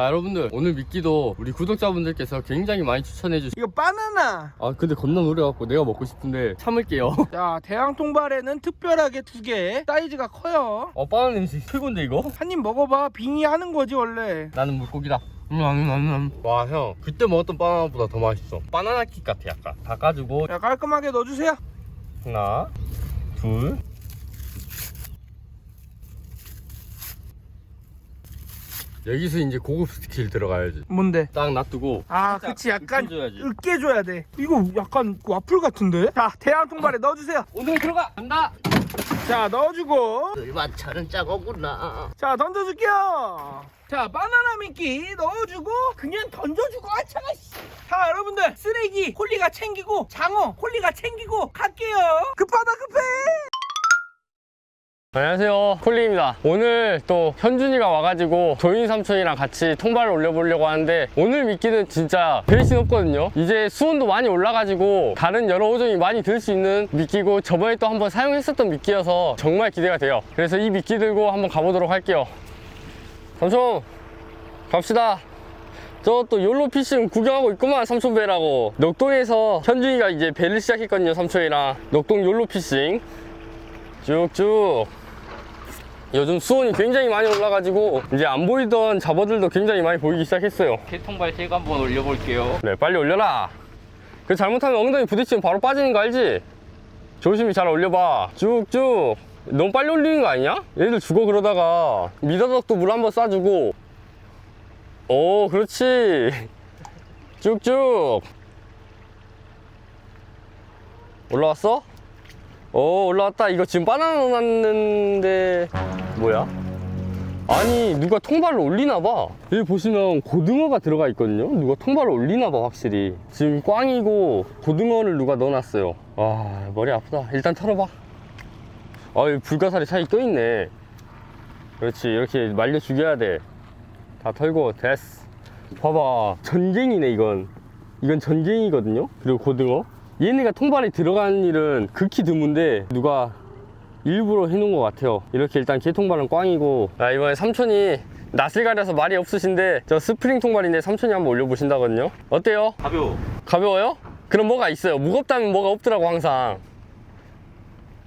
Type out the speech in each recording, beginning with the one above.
자 여러분들 오늘 미끼도 우리 구독자분들께서 굉장히 많이 추천해 주시 이거 바나나. 아 근데 겁나 노래갖고 내가 먹고 싶은데 참을게요. 자 대왕 통발에는 특별하게 두 개 사이즈가 커요. 어 바나나 냄새 최고인데 이거? 한 입 먹어봐. 빙의 하는 거지 원래. 나는 물고기다. 와형. 그때 먹었던 바나나보다 더 맛있어. 바나나 킥 같아 약간. 닦아주고. 자 깔끔하게 넣어주세요. 하나 둘 여기서 이제 고급 스킬 들어가야지. 뭔데? 딱 놔두고 아 그치. 약간 으깨줘야지. 으깨줘야 돼. 이거 약간 와플 같은데? 자 대왕 통발에 넣어주세요. 오늘 들어가! 간다! 자 넣어주고. 만차는 짜거구나. 자 던져줄게요. 자 바나나 미끼 넣어주고 그냥 던져주고 아 차가 씨. 자 여러분들 쓰레기 콜리가 챙기고 장어 콜리가 챙기고 갈게요. 급하다 급해 안녕하세요. 콜리입니다. 오늘 또 현준이가 와가지고 조인 삼촌이랑 같이 통발을 올려보려고 하는데 오늘 미끼는 진짜 배신 없거든요. 이제 수온도 많이 올라가지고 다른 여러 어종이 많이 들 수 있는 미끼고 저번에 또 한번 사용했었던 미끼여서 정말 기대가 돼요. 그래서 이 미끼 들고 한번 가보도록 할게요. 삼촌 갑시다. 저또 욜로 피싱 구경하고 있구만 삼촌 배라고. 녹동에서 현준이가 이제 배를 시작했거든요 삼촌이랑. 녹동 욜로 피싱. 쭉쭉 요즘 수온이 굉장히 많이 올라가지고 이제 안 보이던 잡어들도 굉장히 많이 보이기 시작했어요 개통발 제가 한번 올려볼게요. 네 빨리 올려라 그 잘못하면 엉덩이 부딪히면 바로 빠지는 거 알지? 조심히 잘 올려봐 쭉쭉 너무 빨리 올리는 거 아니냐? 얘들 죽어 그러다가 미더덕도 물 한번 쏴주고 오 그렇지 쭉쭉 올라왔어? 오 올라왔다. 이거 지금 바나나 넣어놨는데 뭐야? 아니 누가 통발을 올리나봐. 여기 보시면 고등어가 들어가 있거든요? 누가 통발을 올리나봐 확실히. 지금 꽝이고 고등어를 누가 넣어놨어요. 아 머리 아프다. 일단 털어봐. 아 여기 불가사리 사이 껴있네. 그렇지. 이렇게 말려 죽여야 돼다 털고. 됐어. 봐봐. 전갱이네 이건. 이건 전갱이거든요? 그리고 고등어 얘네가 통발에 들어가는 일은 극히 드문데 누가 일부러 해놓은 것 같아요. 이렇게 일단 개통발은 꽝이고. 아, 이번에 삼촌이 낯을 가려서 말이 없으신데 저 스프링 통발인데 삼촌이 한번 올려보신다거든요. 어때요? 가벼워. 가벼워요? 그럼 뭐가 있어요? 무겁다면 뭐가 없더라고 항상.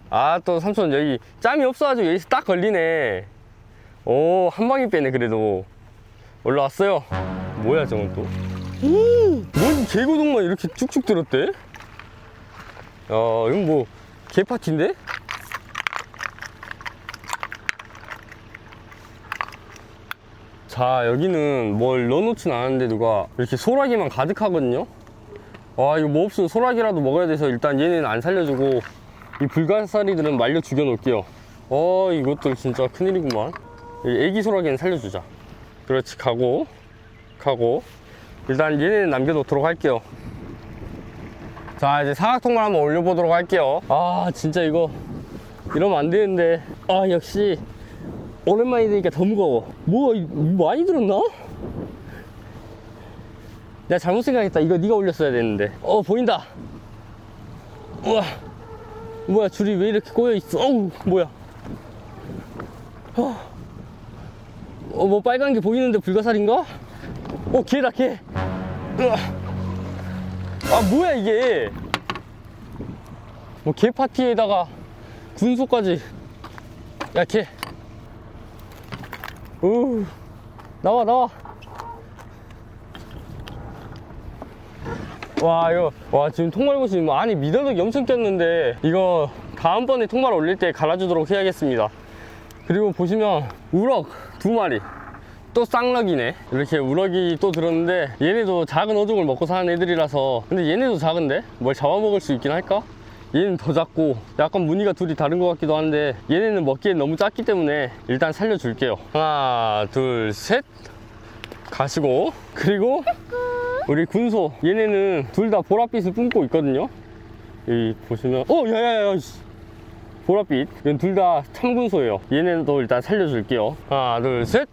아 또 삼촌 여기 짬이 없어가지고 여기서 딱 걸리네. 오 한방에 빼네 그래도. 올라왔어요. 뭐야 저건 또? 뭔 개고동만 이렇게 쭉쭉 들었대? 어 이건 뭐 개파티인데? 자 여기는 뭘 넣어놓진 않았는데 누가 이렇게 소라기만 가득하거든요? 아 이거 뭐 없으면 소라기라도 먹어야 돼서 일단 얘는 안 살려주고 이 불가사리들은 말려 죽여 놓을게요. 어 이것들 진짜 큰일이구만. 이 애기 소라기는 살려주자. 그렇지 가고 가고. 일단 얘네는 남겨놓도록 할게요 자 이제 사각통을 한번 올려보도록 할게요. 아 진짜 이거 이러면 안 되는데. 아 역시 오랜만에 되니까 더 무거워. 이- 많이 들었나? 내가 잘못 생각했다. 이거 네가 올렸어야 되는데. 어 보인다. 우와. 뭐야 줄이 왜 이렇게 꼬여있어? 어우 뭐야. 어, 어, 뭐 빨간 게 보이는데 불가사리인가? 어 개다 개. 으아. 아 뭐야 이게? 뭐 개 파티에다가 군소까지. 야개. 우 나와 나와. 와 이거 와 지금 통발 보시면 안에 미더덕이 엄청 꼈는데 이거 다음번에 통발 올릴 때 갈아주도록 해야겠습니다. 그리고 보시면 우럭 두 마리 또 쌍락이네. 이렇게 우럭이 또 들었는데 얘네도 작은 어종을 먹고 사는 애들이라서. 근데 얘네도 작은데? 뭘 잡아먹을 수 있긴 할까? 얘는 더 작고 약간 무늬가 둘이 다른 것 같기도 한데 얘네는 먹기엔 너무 작기 때문에 일단 살려줄게요. 하나 둘 셋. 가시고. 그리고 우리 군소. 얘네는 둘 다 보랏빛을 뿜고 있거든요. 여기 보시면 어 야야야 씨. 보랏빛. 둘 다 참군소예요. 얘네도 일단 살려줄게요. 하나 둘셋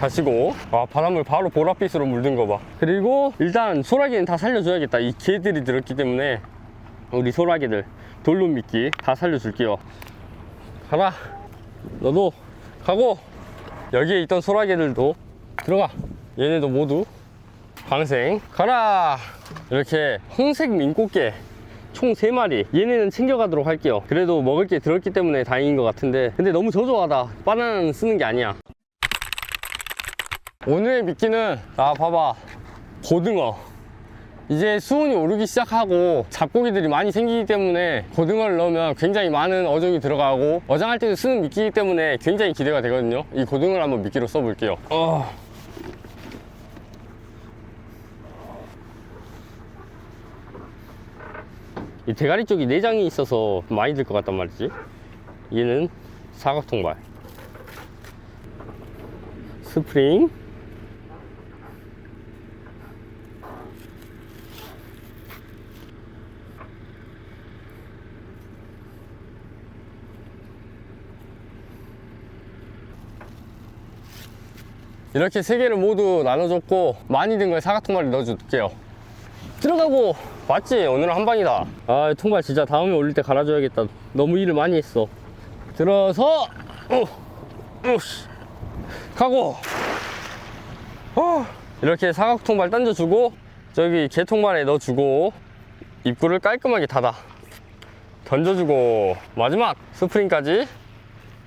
가시고 아 바닷물 바로 보랏빛으로 물든 거 봐. 그리고 일단 소라기는 다 살려줘야겠다. 이 개들이 들었기 때문에 우리 소라기들 돌돔 미끼 다 살려줄게요. 가라. 너도 가고 여기에 있던 소라기들도 들어가. 얘네도 모두 방생. 가라. 이렇게 홍색 민꽃게 총 3마리. 얘네는 챙겨가도록 할게요. 그래도 먹을 게 들었기 때문에 다행인 것 같은데. 근데 너무 저조하다. 바나나는 쓰는 게 아니야 오늘의 미끼는 아 봐봐. 고등어. 이제 수온이 오르기 시작하고 잡고기들이 많이 생기기 때문에 고등어를 넣으면 굉장히 많은 어종이 들어가고 어장할 때도 쓰는 미끼이기 때문에 굉장히 기대가 되거든요. 이 고등어를 한번 미끼로 써볼게요. 어. 이 대가리 쪽이 내장이 있어서 많이 들 것 같단 말이지. 얘는 사각통발. 스프링 이렇게 세 개를 모두 나눠줬고 많이 든걸 사각통발에 넣어줄게요. 들어가고 맞지? 오늘은 한 방이다. 아 통발 진짜 다음에 올릴 때 갈아줘야겠다. 너무 일을 많이 했어. 들어서 어, 어, 씨. 가고. 어. 이렇게 사각 통발 던져주고 저기 개통발에 넣어주고 입구를 깔끔하게 닫아. 던져주고 마지막 스프링까지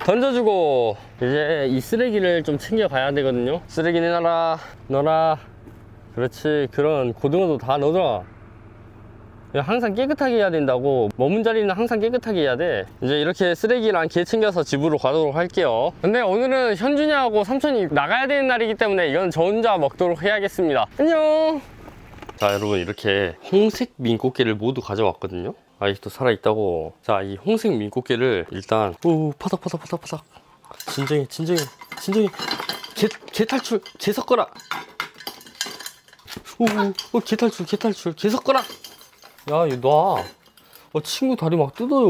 던져주고 이제 이 쓰레기를 좀 챙겨가야 되거든요. 쓰레기 내놔라 넣어라. 그렇지 그런 고등어도 다 넣어라 항상 깨끗하게 해야 된다고. 머문 자리는 항상 깨끗하게 해야 돼. 이제 이렇게 쓰레기랑 개 챙겨서 집으로 가도록 할게요. 근데 오늘은 현준이하고 삼촌이 나가야 되는 날이기 때문에 이건 저 혼자 먹도록 해야겠습니다. 안녕! 자 여러분 이렇게 홍색 민꽃게를 모두 가져왔거든요 아직도 살아있다고 자 이 홍색 민꽃게를 일단 오 파닥 파닥 파닥 파닥 진정해 진정해 진정해 개, 개 탈출 개 섞어라 오, 오, 개 탈출 개 탈출 개 섞어라 야, 얘 놔. 어, 친구 다리 막 뜯어요.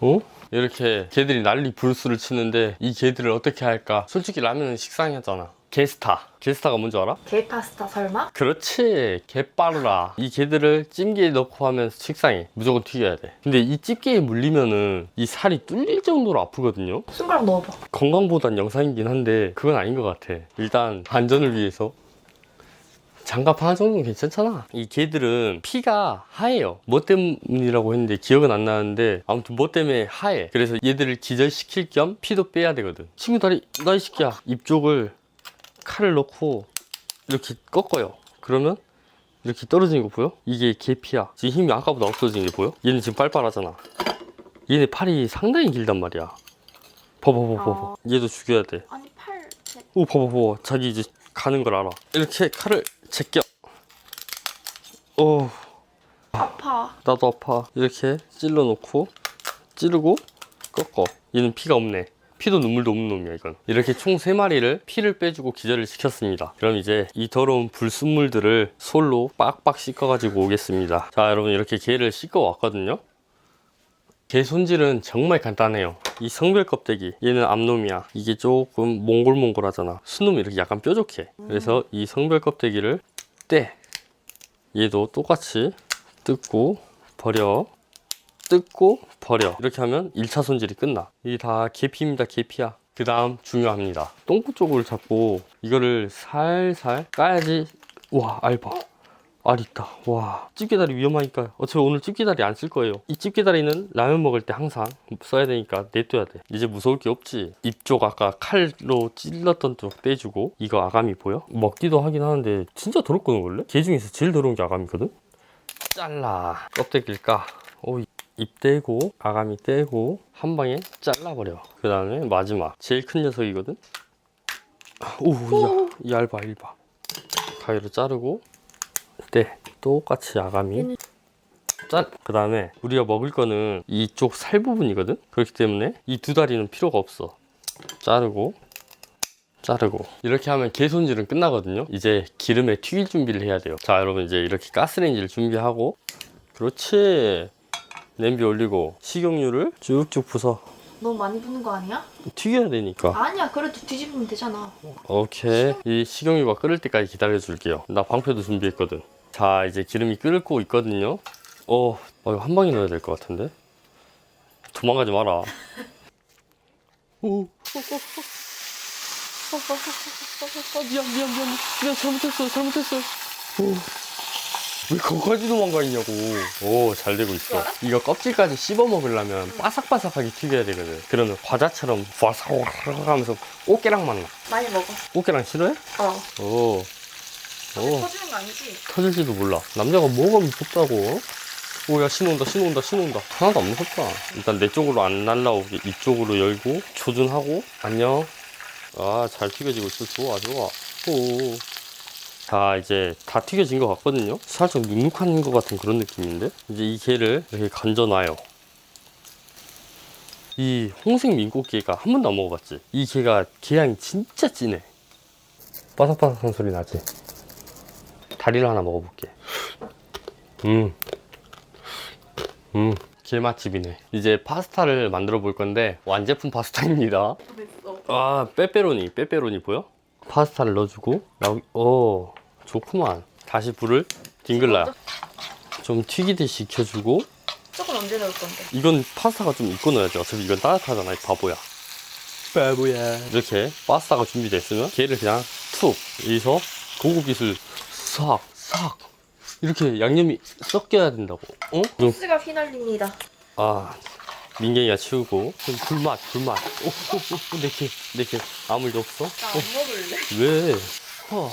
어? 이렇게 개들이 난리 불수를 치는데 이 개들을 어떻게 할까? 솔직히 라면은 식상하잖아. 게스타. 게스타가 뭔지 알아? 게 파스타 설마? 그렇지. 개 빠르라. 이 개들을 찜기에 넣고 하면 식상해. 무조건 튀겨야 돼. 근데 이 집게에 물리면은 이 살이 뚫릴 정도로 아프거든요. 손가락 넣어봐. 건강보단 영상이긴 한데 그건 아닌 것 같아. 일단 안전을 위해서 장갑 하나 정도는 괜찮잖아. 이 개들은 피가 하얘요. 뭐 때문이라고 했는데 기억은 안 나는데 아무튼 뭐 때문에 하얘. 그래서 얘들을 기절시킬 겸 피도 빼야 되거든. 친구 다리 나이 새끼야. 입 쪽을 칼을 넣고 이렇게 꺾어요. 그러면 이렇게 떨어지는 거 보여? 이게 개피야. 지금 힘이 아까보다 없어지는 게 보여? 얘는 지금 빨빨하잖아. 얘네 팔이 상당히 길단 말이야. 봐봐 봐봐 봐봐. 어. 얘도 죽여야 돼. 아니 팔. 제- 오 봐봐 봐봐 자기 이제 가는 걸 알아 이렇게 칼을 제껴 오 아파. 나도 아파 이렇게 찔러 놓고 찌르고 꺾어 얘는 피가 없네 피도 눈물도 없는 놈이야 이건. 이렇게 총 3마리를 피를 빼주고 기절을 시켰습니다. 그럼 이제 이 더러운 불순물들을 솔로 빡빡 씻어 가지고 오겠습니다. 자 여러분 이렇게 게를 씻어 왔거든요. 게 손질은 정말 간단해요. 이 성별 껍데기. 얘는 암놈이야. 이게 조금 몽골몽골하잖아. 순놈이 이렇게 약간 뾰족해. 그래서 이 성별 껍데기를 떼. 얘도 똑같이 뜯고 버려 뜯고 버려. 이렇게 하면 1차 손질이 끝나. 이게 다 계피입니다 계피야. 그 다음 중요합니다. 똥구 쪽을 잡고 이거를 살살 까야지. 와 알바. 알 있다. 와 집게다리 위험하니까. 어차피 오늘 집게다리 안 쓸 거예요. 이 집게다리는 라면 먹을 때 항상 써야 되니까 냅둬야 돼. 이제 무서울 게 없지. 입 쪽 아까 칼로 찔렀던 쪽 떼주고 이거 아가미 보여? 먹기도 하긴 하는데 진짜 더럽거든 원래? 게 중에서 제일 더러운 게 아가미거든? 잘라. 껍데기를 까. 오, 입 떼고 아가미 떼고 한 방에 잘라버려. 그 다음에 마지막 제일 큰 녀석이거든? 오 야 얇아 얇아 가위로 자르고 떼 똑같이 아가미. 얘는- 짠그 다음에 우리가 먹을 거는 이쪽 살 부분이거든? 그렇기 때문에 이 두 다리는 필요가 없어. 자르고 자르고. 이렇게 하면 게 손질은 끝나거든요? 이제 기름에 튀길 준비를 해야 돼요. 자 여러분 이제 이렇게 가스레인지를 준비하고. 그렇지 냄비 올리고 식용유를 쭉쭉 부숴 너무 많이 붓는 거 아니야? 튀겨야 되니까 아니야. 그래도 뒤집으면 되잖아. 오케이 이 식용유가 끓을 때까지 기다려 줄게요 나 방패도 준비했거든 자 이제 기름이 끓고 있거든요 어, 어 이거 한 방에 넣어야 될 것 같은데 도망가지 마라 오. 아, 미안 미안 미안 미안 잘못했어 잘못했어 오. 왜 거기까지 도망가 있냐고 오 잘 되고 있어 이거 껍질까지 씹어 먹으려면 바삭바삭하게 튀겨야 되거든 그러면 과자처럼 바삭바삭 하면서 꽃게랑 맛나 많이 먹어. 꽃게랑 싫어해? 어. 오. 오. 터지는 거 아니지? 터질지도 몰라. 남자가 뭐가 무섭다고? 오, 야, 신호 온다, 신호 온다, 신호 온다. 하나도 안 무섭다. 일단 내 쪽으로 안 날라오게 이쪽으로 열고, 조준하고, 안녕. 아, 잘 튀겨지고 있어. 좋아, 좋아. 오. 자, 이제 다 튀겨진 것 같거든요? 살짝 눅눅한 것 같은 그런 느낌인데? 이제 이 게를 이렇게 건져놔요. 이 홍색 민꽃게가 한 번도 안 먹어봤지? 이 게가 게향이 진짜 진해. 바삭바삭한 소리 나지? 다리를 하나 먹어볼게. 음. 음. 게 맛집이네. 이제 파스타를 만들어 볼 건데, 완제품 파스타입니다. 아, 빼빼로니. 빼빼로니 보여? 파스타를 넣어주고, 나오, 오, 좋구만. 다시 불을 뒹글라요. 좀 튀기듯이 익혀주고, 조금 언제 넣을 건데? 이건 파스타가 좀 익고 넣어야지. 어차피 이건 따뜻하잖아, 이 바보야. 바보야. 이렇게 파스타가 준비됐으면 걔를 그냥 툭 여기서 고급 기술 싹, 싹 이렇게 양념이 섞여야 된다고. 어? 좀, 소스가 휘날립니다. 아 민경이가 치우고 좀 불맛, 불맛. 오, 오, 오, 내 개, 내 개. 아무 일 없어? 나 안 먹을래. 왜? 허, 허,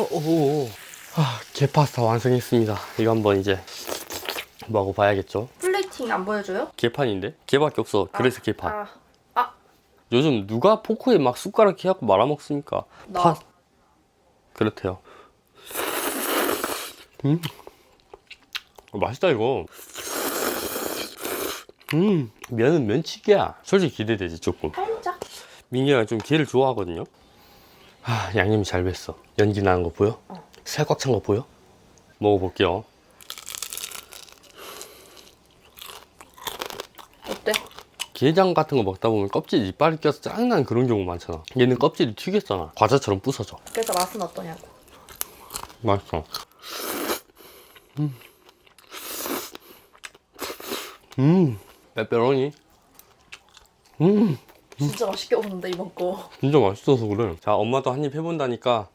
오, 오. 아, 게 파스타 완성했습니다. 이거 한번 이제 먹어봐야겠죠. 플레이팅 안 보여줘요? 게판인데? 게밖에 없어. 그래서 게판. 아, 아, 요즘 누가 포크에 막 숟가락 해갖고 말아먹습니까? 나. 파... 그렇대요. 음. 어, 맛있다, 이거. 음, 면은 면치기야. 솔직히 기대되지, 조금. 살짝. 민기가 좀 게를 좋아하거든요. 아, 양념이 잘 뱄어. 연기 나는 거 보여? 어. 살꽉 찬 거 보여? 먹어볼게요. 어때? 게장 같은 거 먹다 보면 껍질 이빨이 껴서 짜증나는 그런 경우 많잖아. 얘는 껍질이 튀겼잖아. 과자처럼 부서져. 그래서 맛은 어떠냐고. 맛있어. 음. 음. 페페로니. 음. 진짜 맛있게 먹는다 이번 거. 진짜 맛있어서 그래. 자, 엄마도 한 입 해본다니까.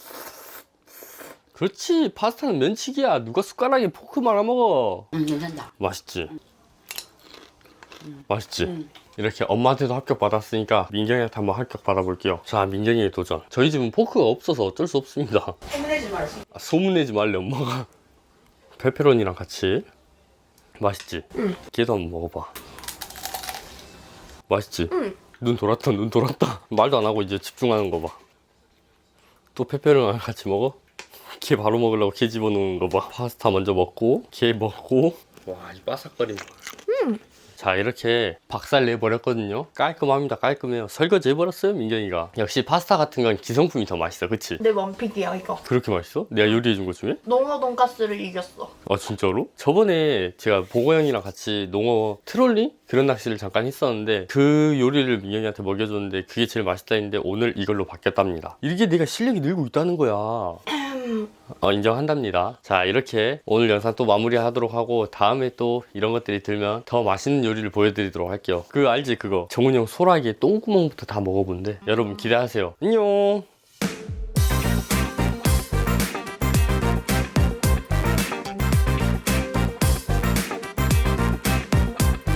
그렇지. 파스타는 면치기야. 누가 숟가락에 포크 말아 먹어. 응, 괜찮다. 맛있지? 맛있지? 이렇게 엄마한테도 합격 받았으니까 민경이한테 한번 합격 받아볼게요. 자, 민경이의 도전. 저희 집은 포크가 없어서 어쩔 수 없습니다. 소문내지 말지. 아, 소문내지 말래 엄마가 페페로니랑 같이 맛있지? 응. 걔도 한번 먹어봐 맛있지? 응. 눈 돌았다 눈 돌았다. 말도 안 하고 이제 집중하는 거봐또 페페로니랑 같이 먹어? 걔 바로 먹으려고 걔 집어넣는 거봐. 파스타 먼저 먹고 걔 먹고. 와 이 바삭거림 자 이렇게 박살 내버렸거든요 깔끔합니다 깔끔해요 설거지 해버렸어요 민경이가 역시 파스타 같은 건 기성품이 더 맛있어 그치? 내 원픽이야 이거. 그렇게 맛있어? 내가 요리해준 것 중에? 농어 돈가스를 이겼어. 아 진짜로? 저번에 제가 보고 형이랑 같이 농어 트롤링 그런 낚시를 잠깐 했었는데 그 요리를 민경이한테 먹여줬는데 그게 제일 맛있다 했는데 오늘 이걸로 바뀌었답니다 이게 내가 실력이 늘고 있다는 거야 어, 인정한답니다. 자 이렇게 오늘 영상 또 마무리하도록 하고 다음에 또 이런 것들이 들면 더 맛있는 요리를 보여드리도록 할게요. 그 알지? 그거? 정훈이 형 소라게 똥구멍부터 다 먹어본대. 여러분 기대하세요. 안녕